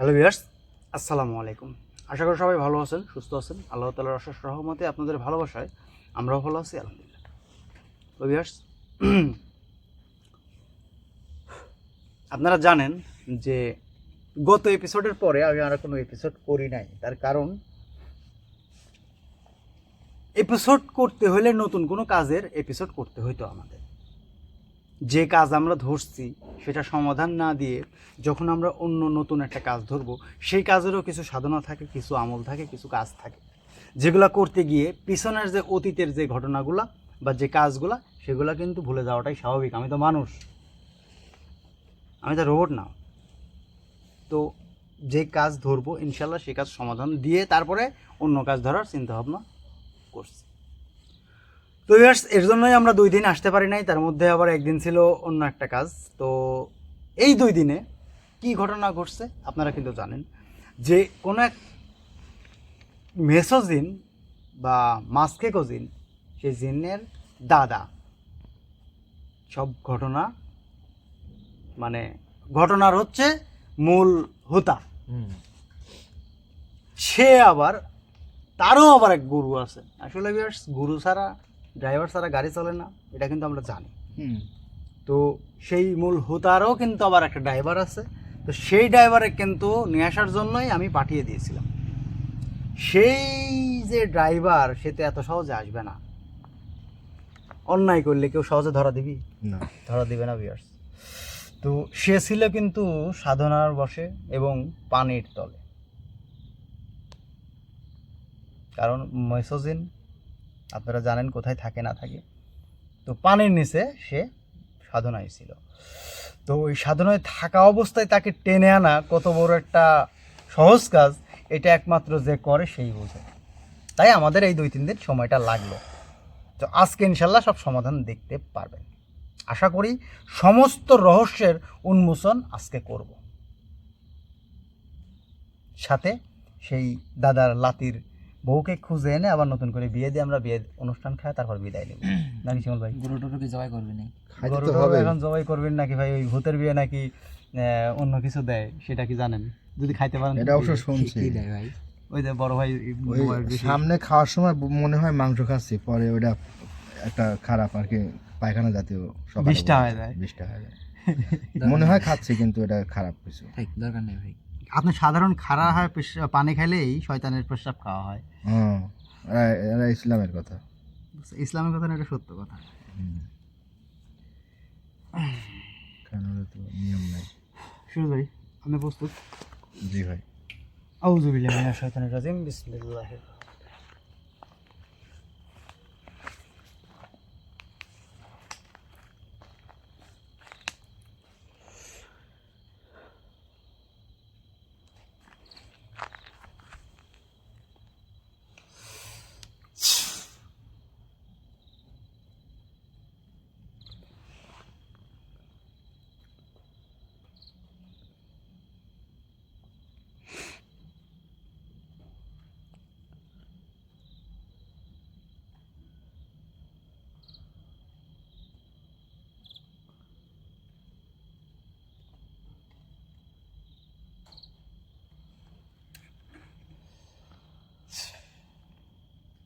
Hello viewers আসসালামু আলাইকুম। আশা করি সবাই ভালো আছেন, সুস্থ আছেন। আল্লাহ তালার অশেষ রহমতে আপনাদের ভালোবাসায় আমরাও ভালো আছি, আলহামদুলিল্লাহ। তো ভিয়ার্স আপনারা জানেন যে গত এপিসোডের পরে আমি আর কোনো এপিসোড করি নাই। তার কারণ এপিসোড করতে হলে নতুন কোনো কাজের এপিসোড করতে হইতো আমাদের। যে কাজ আমরা ধরছি, সেটা সমাধান না দিয়ে যখন আমরা অন্য নতুন একটা কাজ ধরবো, সেই কাজেরও কিছু সাধনা থাকে, কিছু আমল থাকে, কিছু কাজ থাকে। যেগুলো করতে গিয়ে পিছনের যে অতীতের যে ঘটনাগুলা বা যে কাজগুলা, সেগুলো কিন্তু ভুলে যাওয়াটাই স্বাভাবিক। আমি তো মানুষ। আমি তো রোবট না। তো যে কাজ ধরবো, ইনশাল্লাহ সেই কাজ সমাধান দিয়ে তারপরে অন্য কাজ ধরার চিন্তাভাবনা করছি। তো ইয়ার্স এর জন্যই আমরা দুই দিন আসতে পারি নাই তার মধ্যে আবার একদিন ছিল অন্য একটা কাজ। তো এই দুই দিনে কি ঘটনা ঘটছে আপনারা কিন্তু জানেন যে কোনো এক মেসোজিন বা মাস্কেকোজিন সেই জিনের দাদা সব ঘটনা মানে ঘটনার হচ্ছে মূল হোতা। সে আবার তারও আবার এক গুরু আছে। আসলে গুরু ছাড়া ড্রাইভার ছাড়া গাড়ি চলে না এটা কিন্তু আমরা জানি। তো সেই মূল হোতারও কিন্তু আবার একটা ড্রাইভার আছে। তো সেই ড্রাইভারে কিন্তু নিয়ে আসার জন্যই আমি পাঠিয়ে দিয়েছিলাম। সেই যে ড্রাইভার সে তো এত সহজে আসবে না। অন্যায় করলে কেউ সহজে ধরা দিবি? না। ধরা দিবে না বিয়ার্স তো সে ছিল কিন্তু সাধনার বসে এবং পানির তলে। কারণ মৈসোজিন আপনারা জানেন কোথায় থাকে, না থাকে। তো পানির নিচে সে সাধনায় ছিল। তো ওই সাধনায় থাকা অবস্থায় তাকে টেনে আনা কত বড় একটা সহজ কাজ, এটা একমাত্র যে করে সেই বোঝে। তাই আমাদের এই দুই তিন দিন সময়টা লাগল। তো আজকে ইনশাল্লাহ সব সমাধান দেখতে পারবেন। আশা করি সমস্ত রহস্যের উন্মোচন আজকে করব। সাথে সেই দাদার লাতির বউকে খুঁজে এনে আবার নতুন করে বিয়ে দিয়ে আমরা বিয়ে অনুষ্ঠান খাই তারপর বিদায় নেব। নাকি শিমল ভাই? গরু টরু কি জবাই করবি না খাইতে গরু তো টরু হবে। এখন জবাই করবেন নাকি ভাই? ওই ভূতের বিয়ে নাকি অন্য কিছু দেয় সেটা কি জানেন? যদি খাইতে পারেন এটা অবশ্য শুনছি। কি দেয় ভাই। ওই যে বড় ভাই। সামনে খাওয়ার সময় মনে হয় মাংস খাচ্ছি পরে ওটা একটা খারাপ আর কি পায়খানা জাতীয় বিষটা। হয়ে যায়। বিষটা হয়ে যায়। মনে হয় খাচ্ছি কিন্তু এটা খারাপ কিছু। দরকার নেই ভাই। আপনি সাধারণ খারা হয় পানি খাইলেই শয়তানের প্রস্রাব খাওয়া হয়। হ্যাঁ এরা- ইসলামের কথা। ইসলামের কথা না এটা সত্য কথা। আমি তো নিয়ম নাই? শুরু ভাই আপনি প্রস্তুত? জি ভাই। আউযু বিল্লাহি মিনাশ শাইতানির রাজিম বিসমিল্লাহির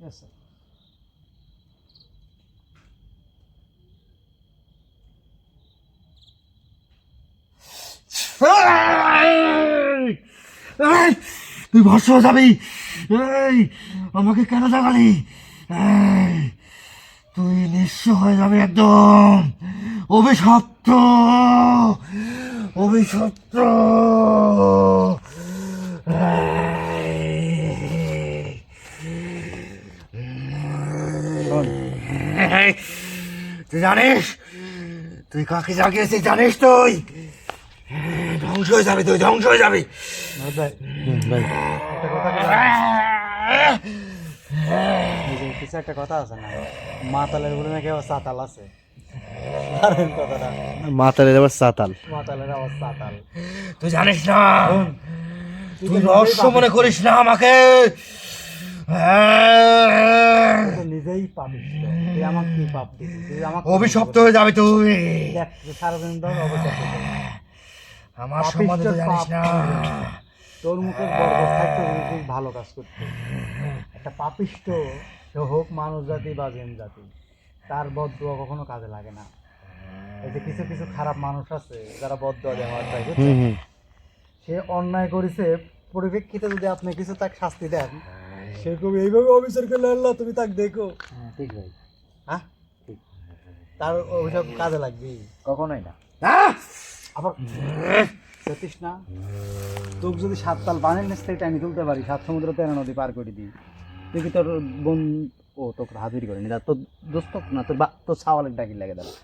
Yes, sir. তুই ভস্য যাবি। এই আমাকে কেন জাগালি? তুই নিঃস্ব হয়ে যাবি একদম। অভিশপ্ত অভিশপ্ত এই, তুই জানিস? তুই কাকে জাগিয়েছিস জানিস তুই? ধ্বংস হয়ে যাবি তুই ধ্বংস হয়ে যাবি। কিছু একটা কথা আছে না? মাতালের বলে নাকি আবার চাতাল আছে। মাতালের আবার সাতাল। মাতালের আবার চাতাল তুই জানিস না? তুই রহস্য মনে করিস না আমাকে। নিজেই কি পাপ আমাকে অভিশপ্ত হয়ে যাবি তুই। সারাদিন ধর আমার সম্বন্ধে তুই জানিস না। তোর মুখে বরকত থাকতো তুই ভালো কাজ করতে একটা পাপিষ্ট সে হোক মানুষ জাতি বা জেন জাতি তার বদুয়া কখনো কাজে লাগে না। এই যে কিছু কিছু খারাপ মানুষ আছে যারা বদুয়া দেওয়া যায় সে অন্যায় করেছে পরিপ্রেক্ষিতে যদি আপনি কিছু তাকে শাস্তি দেন সেরকম এইভাবে অফিসার করলে আল্লাহ তুমি তাকে দেখো। হ্যাঁ ঠিক ভাই হ্যাঁ? তার ওইসব কাজে লাগবে। কখনোই না। আবার সতীশ না? তোকে যদি সাত তাল বানের নিচ থেকে টানি তুলতে পারি সাত সমুদ্র তেরো নদী পার করে দিই। তুই কি তোর বোন ও তোকে হাজিরি করেনি তা তোর দোস্ত না তোর বা তোর সাওয়ালের ডাকি লাগে দাঁড়া।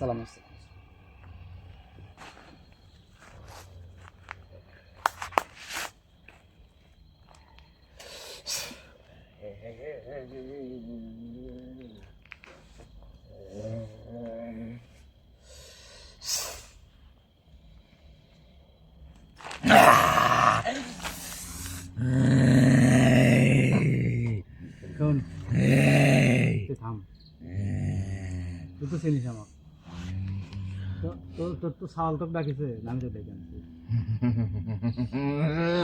সালাম শোন তুই থাম তুই তো চিনিস আমার। তোর তোর তো সাওয়াল তোকে ডাকিছে আমি তো ডেকে আনছি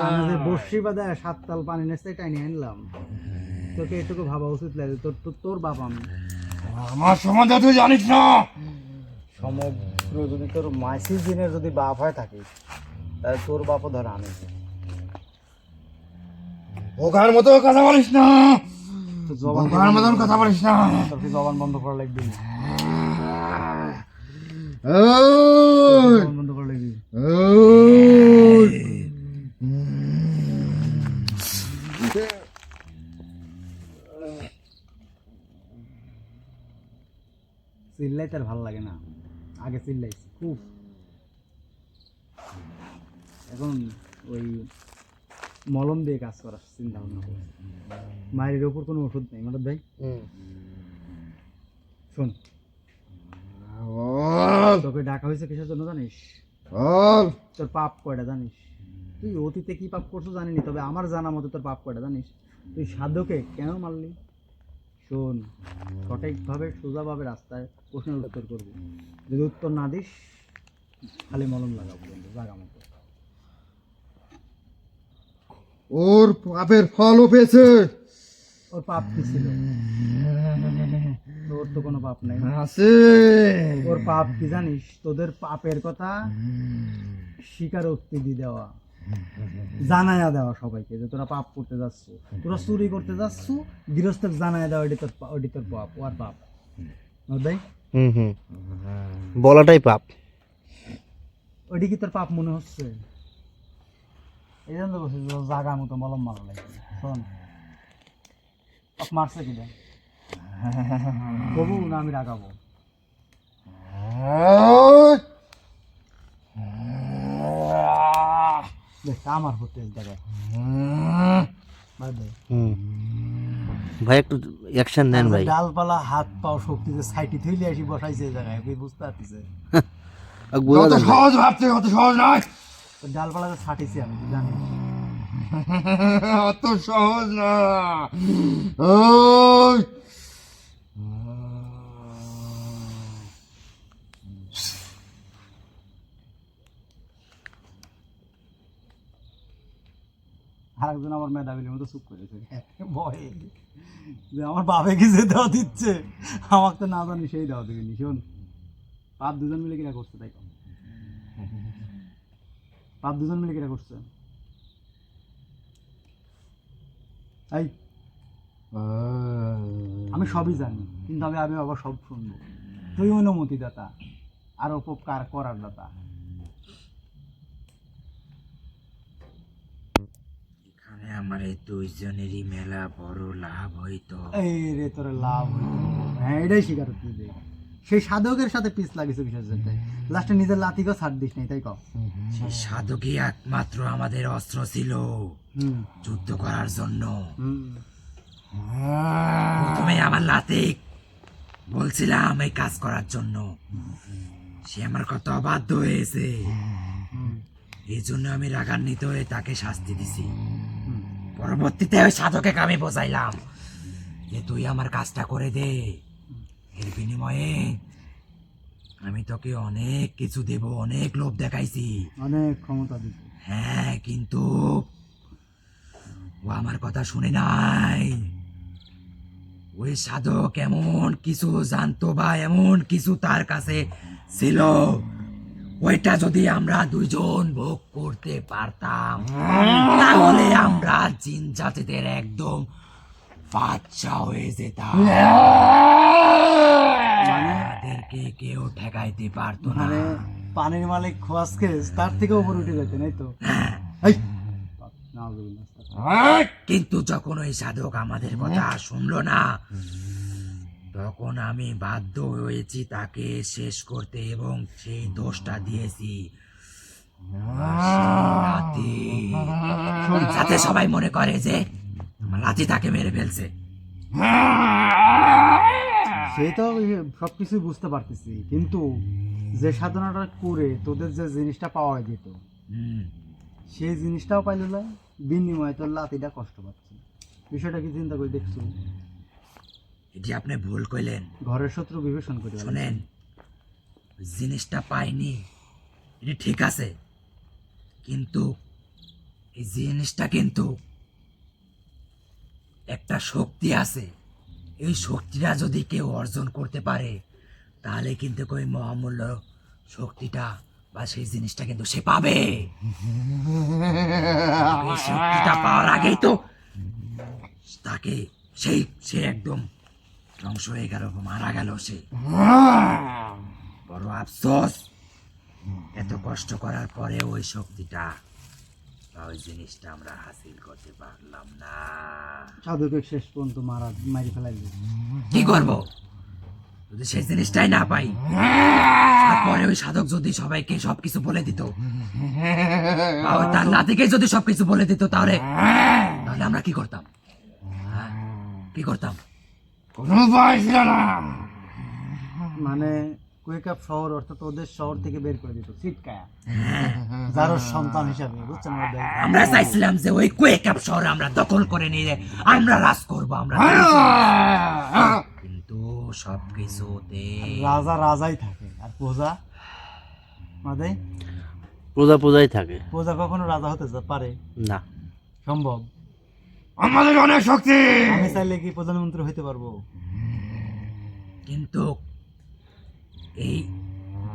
আমি যে বর্ষি বাদে সাত তাল পানি নেচতে টাইনি আনলাম। তোকে এটুকু ভাবা উচিত লাগে তোর তোর তোর বাপ আমি। আমার সম্বন্ধে তুই জানিস না? সমগ্র যদি তোর মাসি যদি বাপ হয় থাকে তাহলে তোর বাপও ধর আমি। ওখার মতো কথা বলিস না। জবান কথা বলিস না। জবান বন্ধ করা লাগবে? না বন্ধ করা ওই। চিল্লাই তার ভালো লাগে না। আগে চিল্লাইছি খুব। এখন ওই মলম দিয়ে কাজ করার চিন্তা ভাবনা করছি। মায়ের ওপর কোনো ওষুধ নেই। মাদার ভাই? শোন তোকে ডাকা হয়েছে কিসের জন্য জানিস? তোর পাপ কয়টা জানিস? তুই অতীতে কি পাপ করছ জানিনি তবে আমার জানা মতো তোর পাপ কয়টা জানিস? তুই সাধুকে কেন মারলি? শোন সঠিকভাবে সোজাভাবে রাস্তায় প্রশ্নের উত্তর করবি। যদি উত্তর না দিস খালি মলম লাগাবো জাগা মতো। ওর পাপের ফলও পেয়েছে। ওর পাপ কি ছিল? তোর তো কোনো পাপ নাই। আছে ওর পাপ কি জানিস? তোদের পাপের কথা স্বীকারোক্তি দিয়ে দেওয়া জানায়া দেওয়া সবাইকে যে তোরা পাপ করতে যাচ্ছ। তোরা চুরি করতে যাচ্ছ গৃহস্থক জানায়া দেওয়া এটি তোর ওটি তোর পাপ ওর পাপ। ভাই? হুম হুম। বলাটাই পাপ। ওটি কি তোর পাপ মনে হচ্ছে? এই জন্য বলছি জাগা মতো মলম মারা লাগবে। শোন। পাপ মারছে কি দেখ তবু না আমি রাগাবো আমার হতে দেখা। ভাই ভাই হুম। ভাই একটু অ্যাকশন দেন ভাই। ডালপালা হাত পাও শক্তিতে সাইটি থইলে আসি বসাইছে জায়গায় তুই বুঝতে পারতিছে অত সহজ ভাবছে অত সহজ নয়। তো ডালপালাতে ছাটিছি আমি জানিস? অত সহজ না। ওই আর একজন আমার মেধাবীর মতো চুপ করেছে ভয়। যে আমার বাপে কি যে দেওয়া দিচ্ছে, আমাকে তো না জানি সেই দেওয়া দিবি শোন। পাপ দুজন মিলে কিনা করছে, তাই পাপ দুজন মিলে কিনা করছে। এই, আমি সবই জানি, কিন্তু আমি আমি আবার সব শুনব। তুই অনুমতি দাতা আর উপকার করার দাতা এখানে আমার এই দুইজনেরই মেলা বড় লাভ হইতো। এই রে তোর লাভ হইতো। হ্যাঁ এটাই স্বীকার তুই দে সেই সাধকের সাথে পিস লাগিস কিসের জন্য? লাস্টে নিজের লাতিকেও ছাড় দিস নাই তাই কও? সেই সাধকই একমাত্র আমাদের অস্ত্র ছিল। যুদ্ধ করার জন্য। প্রথমে আমার লাতিক বলছিলাম এই কাজ করার জন্য। সে আমার কত অবাধ্য হয়েছে। এই জন্য আমি রাগান্বিত হয়ে তাকে শাস্তি দিছি। পরবর্তীতে ওই সাধকে আমি বোঝাইলাম যে তুই আমার কাজটা করে দে। এর বিনিময়ে আমি তোকে অনেক কিছু দেব অনেক লোভ দেখাইছি। অনেক ক্ষমতা দিত হ্যাঁ কিন্তু ও আমার কথা শুনে নাই। ওই সাধক এমন কিছু জানতো বা এমন কিছু তার কাছে ছিল ওইটা যদি আমরা দুইজন ভোগ করতে পারতাম তাহলে আমরা জিন জাতিদের একদম বাচ্চা হয়ে যেতাম। আমাদেরকে কেউ ঠেকাইতে পারতো না। মানে পানির মালিক খোয়াজ খেয়ে তার থেকে উপর উঠে যেতেন এই তো। হ্যাঁ। কিন্তু যখন ওই সাধক আমাদের কথা শুনলো না তখন আমি বাধ্য হয়েছি তাকে শেষ করতে এবং সেই দোষটা দিয়েছি। যাতে সবাই মনে করে যে লাথি তাকে মেরে ফেলছে। সেই তো সবকিছু বুঝতে পারতেছি কিন্তু যে সাধনাটা করে তোদের যে জিনিসটা পাওয়া যেত সেই জিনিসটাও পাইল না বিনিময়ে তোর লাতিটা কষ্ট পাচ্ছে। বিষয়টা কি চিন্তা করে দেখছ? এটি আপনি ভুল কইলেন। ঘরের শত্রু বিভীষণ করে। শোনেন জিনিসটা পাইনি। এটি ঠিক আছে। কিন্তু এই জিনিসটা কিন্তু একটা শক্তি আছে। এই শক্তিটা যদি কেউ অর্জন করতে পারে তাহলে কিন্তু ওই মহামূল্য শক্তিটা বা সেই জিনিসটা কিন্তু সে পাবে। শক্তিটা পাওয়ার আগেই তো তাকে সেই সে একদম ধ্বংস হয়ে গেল মারা গেল সে। বড় আফসোস। এত কষ্ট করার পরে ওই শক্তিটা বা ওই জিনিসটা আমরা হাসিল করতে পারলাম না। সাধুকে শেষ পর্যন্ত মারা মারি ফেলাই কি করব? যদি সেই জিনিসটাই না পাই তারপরে ওই সাধক যদি সবাইকে সবকিছু বলে দিত তার নাতিকে যদি সবকিছু বলে দিত তাহলে তাহলে আমরা কি করতাম? হ্যাঁ? কি করতাম? কোনো উপায় ছিল না মানে কুয়েকাপ শহর অর্থাৎ ওদের শহর থেকে বের করে দিত সিটকায়া যার ওর সন্তান হিসাবে বুঝছেন আমরা চাইছিলাম যে ওই কুয়েক আপ শহর আমরা দখল করে নিয়ে আমরা রাজ করব আমরা কিন্তু সব কিছুতে রাজা রাজাই থাকে আর প্রজা? মাদে? পূজা পূজাই থাকে। প্রজা কখনো রাজা হতে পারে? না। সম্ভব? আমাদের অনেক শক্তি। আমি চাইলে কি প্রধানমন্ত্রী হইতে পারব? কিন্তু এই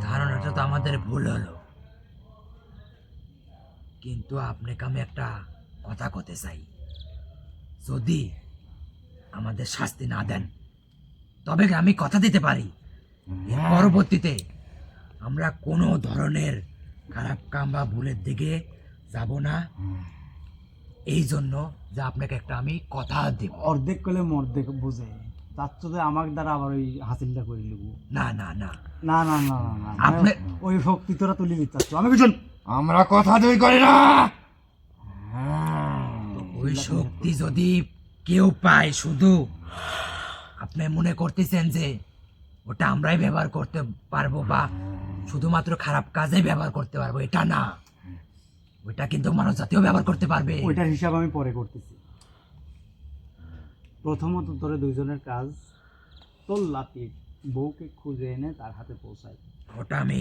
ধারণাটা তো আমাদের ভুল হলো। কিন্তু আপনাকে আমি একটা কথা কতে চাই। যদি আমাদের শাস্তি না দেন তবে আমি কথা দিতে পারি? এর পরবর্তীতে আমরা কোনো ধরনের খারাপ কাম বা ভুলের দিকে যাব না। এই জন্য যে আপনাকে একটা আমি কথা দেব। অর্ধেক করলে মর্ধেক বুঝে। তার তো আমার দ্বারা আবার ওই হাসিলটা করে নিব। না না না। না না না না আপনি মানে ওই ভক্তি তোরা তুলি নিতে আমি বুঝুন। আমরা কথা দই করি না। হ্যাঁ। ওই শক্তি যদি কেউ পায় শুধু। আপনি মনে করতেছেন যে ওটা আমরাই ব্যবহার করতে পারব বা হ্যাঁ। শুধুমাত্র খারাপ কাজে ব্যবহার করতে পারব এটা না। ওইটা কিন্তু মানব জাতীয় ব্যবহার করতে পারবে। ওইটার হিসাব আমি পরে করতেছি। প্রথমত তোরে দুইজনের কাজ তোর লাতির বউকে খুঁজে এনে তার হাতে পৌঁছায়। ওটা আমি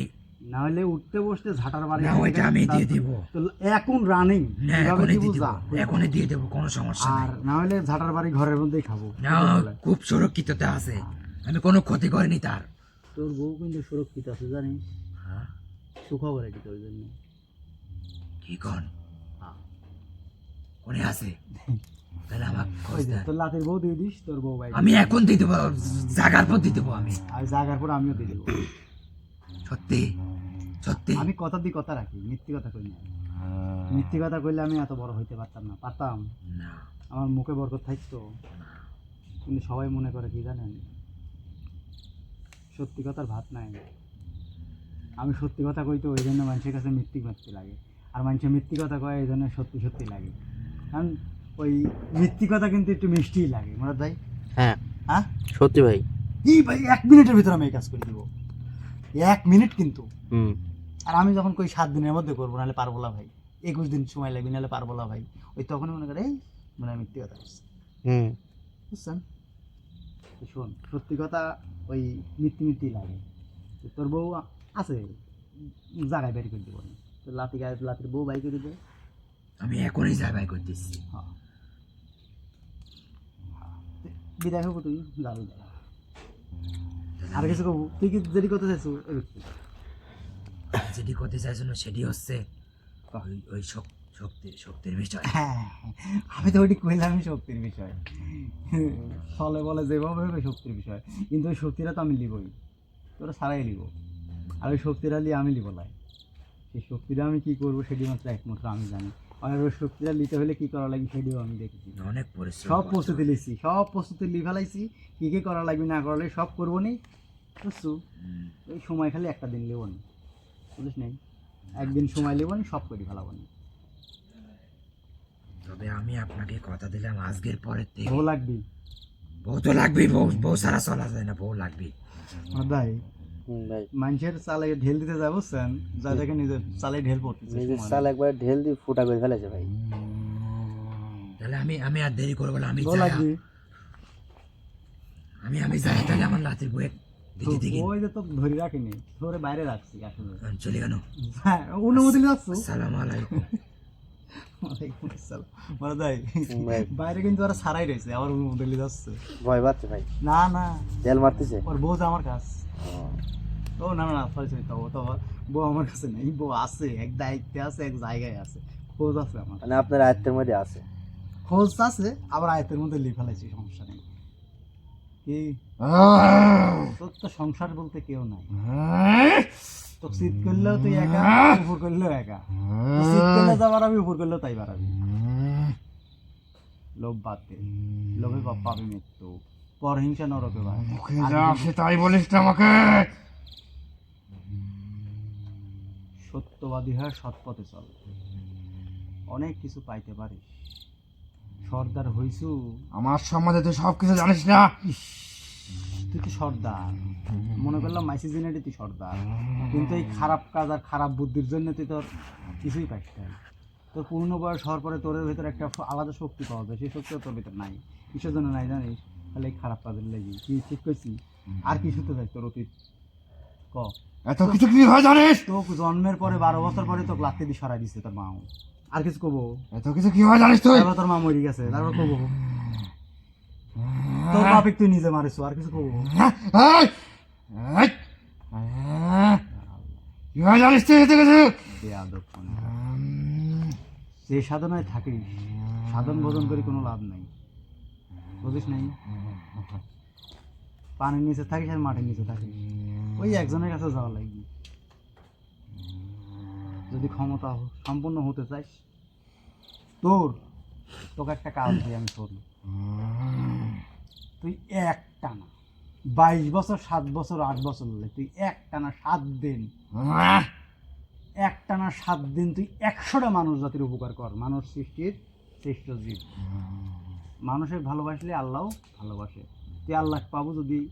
না হলে উঠতে বসতে ঝাঁটার বাড়ি না ওইটা আমি দিয়ে দিব। তো এখন রানিং এখনই দিয়ে দেবো এখনই দিয়ে দেবো কোনো সমস্যা আর নেই। না হলে ঝাঁটার বাড়ি ঘরের মধ্যেই খাব। না খুব সুরক্ষিততে আছে। আমি কোনো ক্ষতি করিনি তার। তোর বউ কিন্তু সুরক্ষিত আছে জানিস? হ্যাঁ? সুখবর এটি তোর জন্য। কি কন। কোনে আছে? তাহলে আমার খোঁজ দেন। তোর লাতির বউ দিয়ে দিস তোর বউ বাইরে আমি এখন দিয়ে দেবো জাগার পর দিয়ে দেবো আমি। আর জাগার পর আমিও দিয়ে দেবো। সত্যি সত্যি। আমি কথা দিয়ে কথা রাখি মিথ্যে কথা কই না। মিথ্যে কথা কইলে আমি এত বড় হইতে পারতাম না পারতাম? না। আমার মুখে বরকত থাকতো? কিন্তু সবাই মনে করে কি জানেন? সত্যি কথার ভাত নাই। আমি সত্যি কথা কই তো ওই জন্য মানুষের কাছে মিথ্যে ভাবতে লাগে। আর মানুষের মিথ্যে কথা কয় এই জন্য সত্যি সত্যি লাগে। কারণ ওই মিথ্যে কথা কিন্তু একটু মিষ্টিই লাগে মনে ভাই হ্যাঁ। হ্যাঁ? সত্যি ভাই। কি ভাই এক মিনিটের ভিতরে আমি এই কাজ করে দিব। এক মিনিট কিন্তু। হুম। আর আমি যখন কই সাত দিনের মধ্যে করব নাহলে পারব না ভাই। একুশ দিন সময় লাগবে নাহলে পারব না ভাই। ওই তখনই মনে করে এই মনে হয় মিথ্যে কথা হুম। বুঝছেন? শোন সত্যি কথা ওই মিথ্যে মিথ্যেই লাগে। তোর বউ আছে জায়গায় বের করে দিব। তো লাতি গায়ে লাতির বউ বাই করে দিবে আমি এখনই যাই ভাই করতেছি হ্যাঁ। বিদায় হব তুই যাবি আর কিছু কবু? তুই কি যদি করতে চাইছো? যেটি করতে চাইছো না সেটি হচ্ছে ওই ওই শক- শক্তি শক্তির বিষয়। হ্যাঁ আমি তো ওইটি কইলামই শক্তির বিষয়। ফলে বলে যেভাবে হবে শক্তির বিষয়। কিন্তু ওই শক্তিটা তো আমি লিবই। তোরা সারাই লিব। আর ওই শক্তিটা নিয়ে আমি লিব লাই। সেই শক্তিটা আমি কি করব সেটি মাত্র একমাত্র আমি জানি। আর ওই শক্তিটা নিতে হলে কি করা লাগে সেটিও আমি দেখেছি। অনেক পরিশ্রম সব প্রস্তুতি লিখছি সব প্রস্তুতি লিখে ফেলাইছি কী কী করা লাগবে না করা লাগবে সব করব নি। বুঝছ? ওই সময় খালি একটা দিন নেব নি। বুঝিস নাই? একদিন সময় নেব নি সব করে ফেলাবো নি। তবে আমি আপনাকে কথা দিলাম আজকের পরের থেকে ভালো লাগবে। বউ তো লাগবেই বউ বউ সারা চলা যায় না বউ হুম, ভাই মানুষের চালে ঢেল দিতে যাব বুঝছেন যা দেখে নিজের চালে ঢেল পড়তেছে নিজের সাল একবার ঢেল দিয়ে ফুটা করে ফেলেছে ভাই। তাহলে আমি আমি আর দেরি করব না আমি যাই। আমি আমি যাই তাহলে আমার লাতির দিকে ওই যে তো ধরে রাখিনি ধরে বাইরে রাখছি আসলে। চলে গেল। হ্যাঁ অনুমতি যাচ্ছ? সালাম আলাইকুম। ওয়ালাইকুম আসসালাম। বলো ভাই ভাই। বাইরে কিন্তু ওরা সারাই রয়েছে আবার যাচ্ছে। ভয় পাচ্ছে ভাই। না না। তেল মারতেছে? ওর বউ আমার কাছে। ও না না না সরি সরি তো তো বউ আমার কাছে নেই বউ আছে এক দায়িত্বে আছে এক জায়গায় আছে খোঁজ আছে আমার। মানে আপনার আয়ত্তের মধ্যে আছে? খোঁজ আছে আবার আয়তের মধ্যে লিখে ফেলাইছি সমস্যা নেই। কি? তোর তো সংসার বলতে কেউ নাই। তো শীত করলেও তুই একা উপর করলেও একা। শীত করলে যা বাড়াবি উপর করলেও তাই বাড়াবি। লোভ বাদ লোভে বাপ পাবি মৃত্যু। পরহিংসা নরকে ভাই মুখে যা আসে তাই বলিস না আমাকে। সত্যবাদী হয়ে সৎ পথে চল। অনেক কিছু পাইতে পারিস সর্দার হইছু। আমার সম্বন্ধে তুই সব কিছু জানিস না। তুই তো সর্দার। মনে করলাম মাইসি জেনেটি তুই সর্দার। কিন্তু এই খারাপ কাজ আর খারাপ বুদ্ধির জন্য তুই তোর কিছুই পাইস না। তোর পূর্ণ বয়স হওয়ার পরে তোর ভেতরে একটা আলাদা শক্তি পাওয়া যায়। সেই শক্তিও তোর ভিতর নাই। কিসের জন্য নাই জানিস? তাহলে এই খারাপ কাজের লেগে কি ঠিক করছি আর কি শুনতে চাই তোর অতীত? ক? এত কিছু কি হয় জানিস? তোকে জন্মের পরে বারো বছর পরে তোকে লাত্তি দিয়ে সরাই দিচ্ছে তোর মাও। আর কিছু কবো? এত কিছু কি হয় জানিস তুই? তারপর তোর মা মরি গেছে তারপর কবো? তোর বাপিক তুই নিজে মারিস আর কিছু কবো? এই! এই! কি হয় জানিস তুই এত কিছু। যে সাধনায় থাকিস সাধন ভোজন করে কোনো লাভ নাই। বুঝিস নাই? পানির নিচে থাকিস আর মাটির নিচে থাকিস ওই একজনের কাছে যাওয়া লাগবে। যদি ক্ষমতা সম্পূর্ণ হতে চাস, তোর, তোকে একটা কাজ দিয়ে আমি করি তুই এক টানা বাইশ বছর, সাত বছর, আট বছর হলে তুই এক টানা সাত দিন! এক টানা সাত দিন তুই একশোটা মানুষ জাতির উপকার কর। মানুষ সৃষ্টির শ্রেষ্ঠ জীব। মানুষের ভালোবাসলে আল্লাহ ভালোবাসে। তুই লাখ পাবো যদি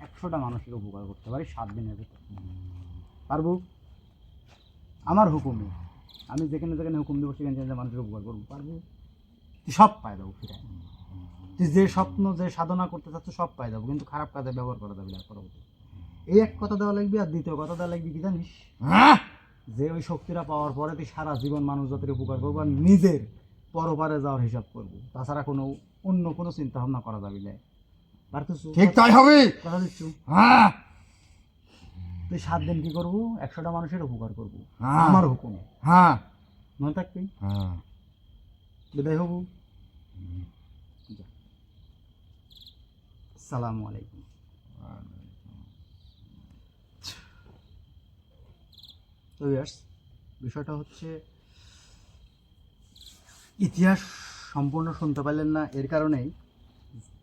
একশোটা মানুষের উপকার করতে পারি সাত দিনের ভিতর। পারব? আমার হুকুমে। আমি যেখানে যেখানে হুকুম দেবো সেখানে সেখানে মানুষের উপকার করব। পারব? তুই সব পায় দেবো ফিরে তুই যে স্বপ্ন যে সাধনা করতে চাচ্ছ সব পায় যাব কিন্তু খারাপ কাজে ব্যবহার করা যাবে না পরবর্তী। এই এক কথা দেওয়া লাগবে আর দ্বিতীয় কথা দেওয়া লাগবে কি জানিস? আহ! যে ওই শক্তিটা পাওয়ার পরে তুই সারা জীবন মানুষ জাতির উপকার করব আর নিজের পরপারে যাওয়ার হিসাব করব। তাছাড়া কোনো অন্য কোনো চিন্তা ভাবনা করা যাবে না। পারতেছ ঠিক তাই হবে। কথা দিচ্ছু? হ্যাঁ। তুই সাত দিন কি করব? একশোটা মানুষের উপকার করব। হ্যাঁ। আমার হুকুমে। হ্যাঁ। মনে থাকবি? হ্যাঁ। বিদায় হব। যা। আসসালামু আলাইকুম। তো বিষয়টা হচ্ছে ইতিহাস সম্পূর্ণ শুনতে পারলেন না এর কারণেই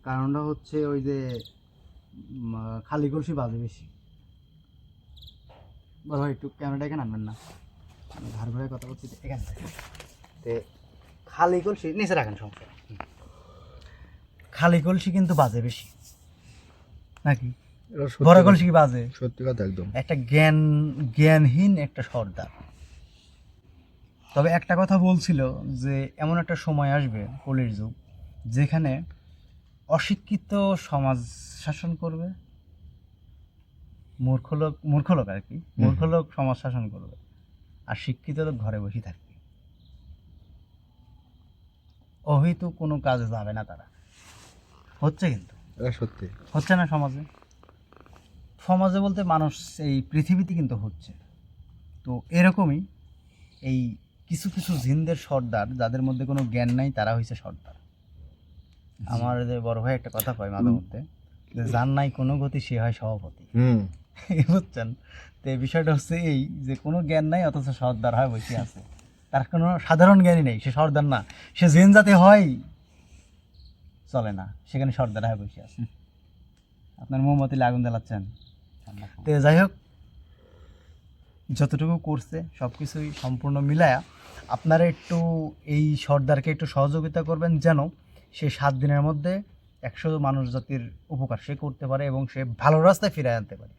কারণটা হচ্ছে ওই যে খালি কলসি বাজে বেশি। বলো একটু ক্যামেরাটা এখানে আনবেন না। আমি ধার ঘুরে কথা বলছি এখানে। তে খালি কলসি নিচে রাখেন সমস্যা খালি কলসি কিন্তু বাজে বেশি। নাকি? বড় কলসি কি বাজে? সত্যি কথা একদম। একটা জ্ঞান জ্ঞানহীন একটা সর্দার। তবে একটা কথা বলছিল যে এমন একটা সময় আসবে কলির যুগ যেখানে অশিক্ষিত সমাজ শাসন করবে? মূর্খ লোক মূর্খ লোক আর কি? মূর্খ লোক সমাজ শাসন করবে। আর শিক্ষিত লোক ঘরে বসে থাকবে। অহেতু কোনো কাজে যাবে না তারা। হচ্ছে কিন্তু। সত্যি। হচ্ছে না সমাজে? সমাজে বলতে মানুষ এই পৃথিবীতে কিন্তু হচ্ছে। তো এরকমই এই কিছু কিছু জিনদের সর্দার যাদের মধ্যে কোনো জ্ঞান নাই তারা হয়েছে সর্দার। আমার যে বড় ভাই একটা কথা কয় মাঝে মধ্যে যে যার নাই কোনো গতি সে হয় সভাপতি। হুম। বুঝছেন? তো এই বিষয়টা হচ্ছে এই যে কোনো জ্ঞান নাই অথচ সর্দার হয় বসে আছে। তার কোনো সাধারণ জ্ঞানই নেই সে সর্দার না। সে জেন জাতি হয় চলে না। সেখানে সর্দার হয় বসে আছে। আপনার মোমবাতিলে আগুন জ্বালাচ্ছেন? তো যাই হোক যতটুকু করছে সব কিছুই সম্পূর্ণ মিলায়া আপনারা একটু এই সর্দারকে একটু সহযোগিতা করবেন যেন সে সাত দিনের মধ্যে একশো মানুষ জাতির উপকার সে করতে পারে এবং সে ভালো রাস্তায় ফিরে আনতে পারে।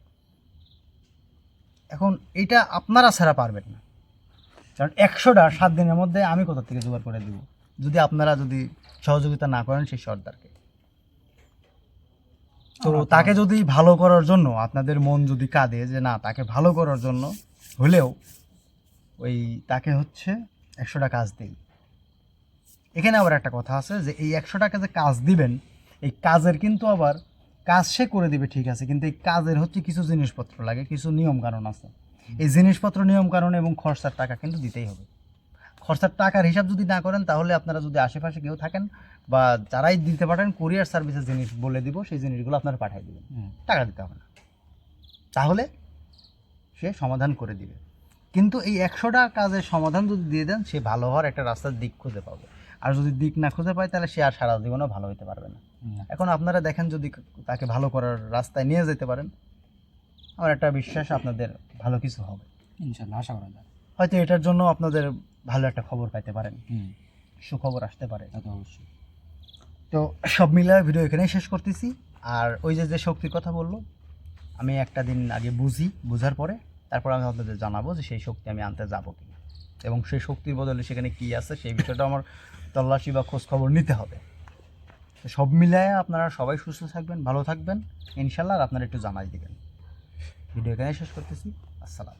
এখন এটা আপনারা ছাড়া পারবেন না। কারণ একশোটা সাত দিনের মধ্যে আমি কোথা থেকে জোগাড় করে দিব? যদি আপনারা যদি সহযোগিতা না করেন সেই সর্দারকে। তো তাকে যদি ভালো করার জন্য আপনাদের মন যদি কাঁদে যে না তাকে ভালো করার জন্য হলেও ওই তাকে হচ্ছে একশোটা কাজ দিই। এখানে আবার একটা কথা আছে যে এই একশো টাকা যে কাজ দিবেন এই কাজের কিন্তু আবার কাজ সে করে দিবে ঠিক আছে কিন্তু এই কাজের হচ্ছে কিছু জিনিসপত্র লাগে কিছু নিয়ম কানুন আছে। এই জিনিসপত্র নিয়ম কানুন এবং খরচার টাকা কিন্তু দিতেই হবে। খরচার টাকার হিসাব যদি না করেন তাহলে আপনারা যদি আশেপাশে কেউ থাকেন বা যারাই দিতে পারেন কুরিয়ার সার্ভিসের জিনিস বলে দিব সেই জিনিসগুলো আপনারা পাঠিয়ে দিবেন। টাকা দিতে হবে না। তাহলে সে সমাধান করে দিবে। কিন্তু এই একশোটা কাজের সমাধান যদি দিয়ে দেন সে ভালো হওয়ার একটা রাস্তার দিক খুঁজে পাবে। আর যদি দিক না খুঁজে পায় তাহলে সে আর সারা জীবনও ভালো হতে পারবে না। এখন আপনারা দেখেন যদি তাকে ভালো করার রাস্তায় নিয়ে যেতে পারেন আমার একটা বিশ্বাস আপনাদের ভালো কিছু হবে। ইনশাল্লাহ আশা করা যায়। হয়তো এটার জন্য আপনাদের ভালো একটা খবর পাইতে পারেন। সুখবর আসতে পারে। অবশ্যই। তো সব মিলে ভিডিও এখানেই শেষ করতেছি। আর ওই যে যে শক্তির কথা বলল আমি একটা দিন আগে বুঝি বুঝার পরে তারপর আমি আপনাদের জানাব যে সেই শক্তি আমি আনতে যাব কি এবং সেই শক্তির বদলে সেখানে কী আছে, সেই বিষয়টা আমার তল্লাশি বা খোঁজ খবর নিতে হবে। সব মিলিয়ে আপনারা সবাই সুস্থ থাকবেন, ভালো থাকবেন। ইনশাল্লাহ আপনারা একটু জানাই দিবেন। ভিডিও এখানে শেষ করতেছি। আসসালাম